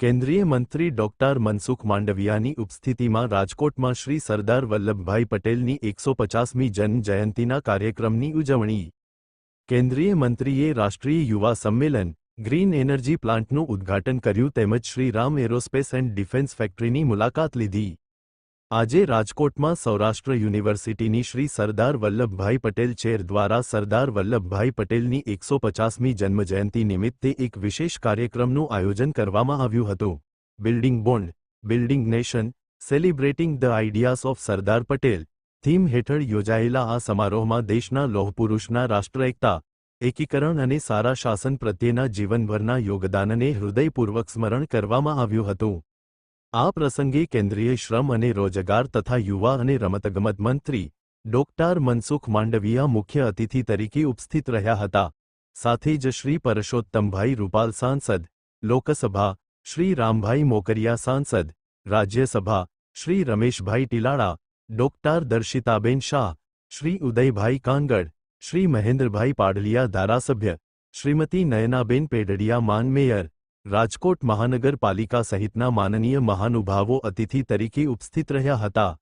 કેન્દ્રીય મંત્રી ડોક્ટર મનસુખ માંડવિયાની ઉપસ્થિતિમાં રાજકોટમાં શ્રી સરદાર વલ્લભભાઈ પટેલની એકસો પચાસમી જન્મજયંતિના કાર્યક્રમની ઉજવણી. કેન્દ્રીય મંત્રીએ રાષ્ટ્રીય યુવા સંમેલન, ગ્રીન એનર્જી પ્લાન્ટનું ઉદ્ઘાટન કર્યું તેમજ Shri Ram aerospace and defence ફેક્ટરીની મુલાકાત લીધી. આજે રાજકોટમાં સૌરાષ્ટ્ર યુનિવર્સિટીની શ્રી સરદાર વલ્લભભાઈ પટેલ ચેર દ્વારા સરદાર વલ્લભભાઈ પટેલની એકસો પચાસમી જન્મજયંતિ નિમિત્તે એક વિશેષ કાર્યક્રમનું આયોજન કરવામાં આવ્યું હતું. Building bond, building nation, celebrating the ideas of Sardar Patel, theme હેઠળ યોજાયેલા આ સમારોહમાં દેશના લોહપુરુષના રાષ્ટ્ર એકતા, એકીકરણ અને સારા શાસન પ્રત્યેના જીવનભરના યોગદાનને હૃદયપૂર્વક સ્મરણ કરવામાં આવ્યું હતું. આ પ્રસંગે કેન્દ્રીય શ્રમ અને રોજગાર તથા યુવા અને રમતગમત મંત્રી ડોક્ટર મનસુખ માંડવિયા મુખ્ય અતિથિ તરીકે ઉપસ્થિત રહ્યા હતા. સાથે જ શ્રી પરશોત્તમભાઈ રૂપાલ સાંસદ, લોકસભા, શ્રી રામભાઈ મોકરિયા સાંસદ, રાજ્યસભા, શ્રી રમેશભાઈ ટીલાળા, ડોક્ટર દર્શિતાબેન શાહ, શ્રી ઉદયભાઈ કાંગડ શ્રી મહેન્દ્રભાઈ પાડલિયા ધારાસભ્ય, શ્રીમતી નયનાબેન પેડડિયા માન મેયર રાજકોટ મહાનગરપાલિકા સહિતના માનનીય મહાનુભાવો અતિથિ તરીકે ઉપસ્થિત રહ્યા હતા.